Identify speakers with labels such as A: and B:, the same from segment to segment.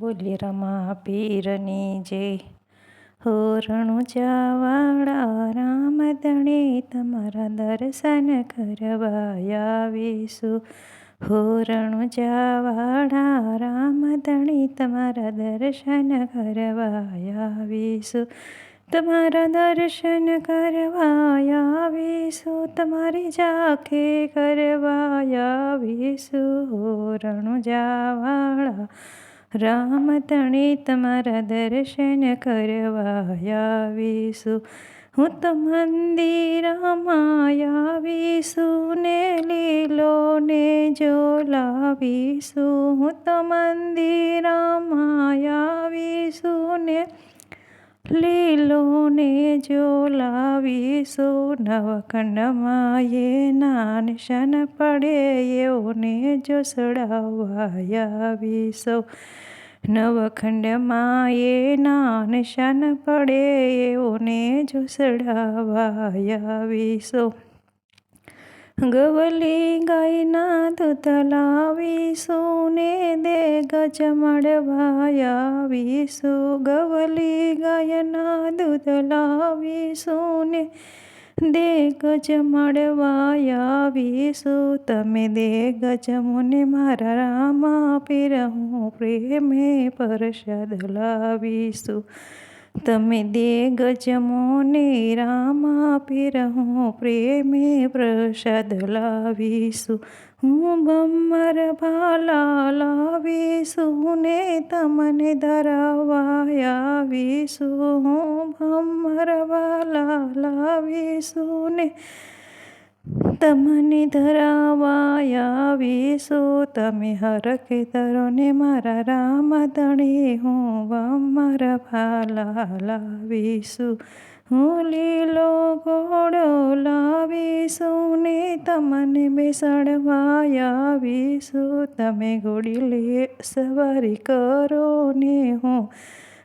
A: બોલી રમા જય હોરણું જાવાળા રામ દણે તમારા દર્શન કરવા આવીશું. હોરણું જાવાળા રામ દણે તમારા દર્શન કરવા આવીશું. તમારા દર્શન કરવા આવીશું, તમારી જાખે કરવા આવીશું. હોરણું જાવાળા રામ તણે તમારા દર્શન કરવા આવીશું. હું તો મંદિરમાં આવીશું ને લીલો ને જોલાવીશું હું તો મંદિરમાં આવીશું ને લીલો ને જોલાવીશું નવખંડમાં એ નાનશન પડે, એઓને જો સડાવવા આવીશું નવખંડમાં એ નાનશન પડે, એઓને જો સડાવવા આવીશું ગવલી ગાયના દૂધ લાવીશું ને દે ગજ મળવાયાવીશું. ગવલી ગાયના દૂધ લાવીશું ને દે ગજ મળવાયાવીશું. તમે દે ગજ મને મારા રામા પીરહું પ્રેમે પરસાદ લાવીશું. તમે દે ગજમોને રામા પીરહું, પ્રેમે પ્રસાદ લાવીશું. હું બમ્મર ભાલા લાવીશું ને તમને ધરાવા આવીશું. હું ભમ્મર ભાલા લાવીશું ને તમને ધરાવાયા આવીશું, તમે હરખે ધરો ને મારા રામ ધણી હું મારા ભાલા લાવીશું. હું લીલો ઘોડો લાવીશું ને તમને બેસાડવાયા આવીશું. તમે ઘોડી લે, સવારી કરો ને હું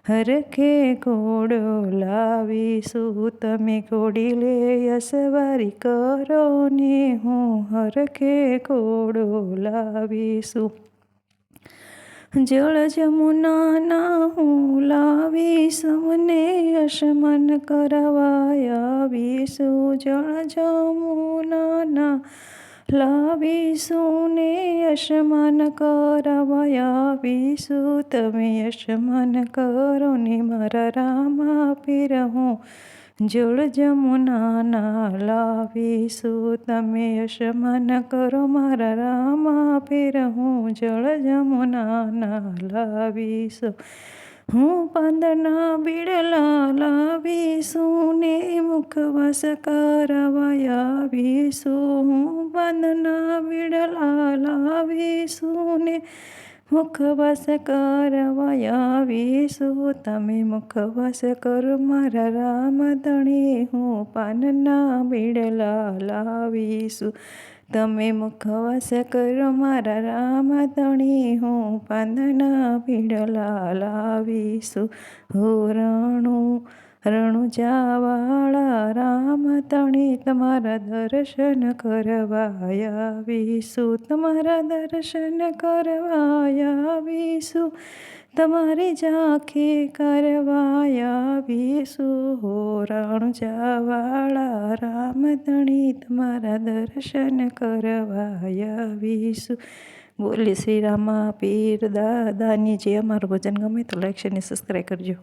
A: હરખે ઘોડો લાવીશું. તમે ઘોડી લે અસવારી કરો ને હું હરખે ઘોડો લાવીશું. જળ જમુનાના હું લાવીશું. ને અશમન કરવા આવીશું. જળ જમુનાના લાવીશું ને યશમાન કરવા આવીશું તમે યશમાન કરો ને મારા રામા પીરહું જળ જમુનાના લાવીશું તમે યશમાન કરો મારા રામા પીરહું જળ જમુનાના લાવીશું હું પાંદના બિડલા લાવીશું ને મુખવાસ કરવા આવીશું. હું પાંદના બિડલા લાવીશું ને મુખવાસ કરવા આવીશું. તમે મુખવસ કરો મારા રામ ધણી હું પાનના બિડલા લાવીશું. તમે મુખવાસ કરો, મારા રામ તણી હું પાંદના પીડલા લાવીશું. હો રણું રણુજાવાળા રામ તણી તમારા દર્શન કરવા આવીશું. તમારા દર્શન કરવા આવીશું. તમારી ઝાંખે કરવાયા આવીશું હો રણ જાવાળા રામ તમારા દર્શન કરવાયા વિસુ. બોલી શ્રી રામા પીર દાદાની જે અમારું ભજન ગમે તો લાઈક છે ને સબસ્ક્રાઈબ કરજો.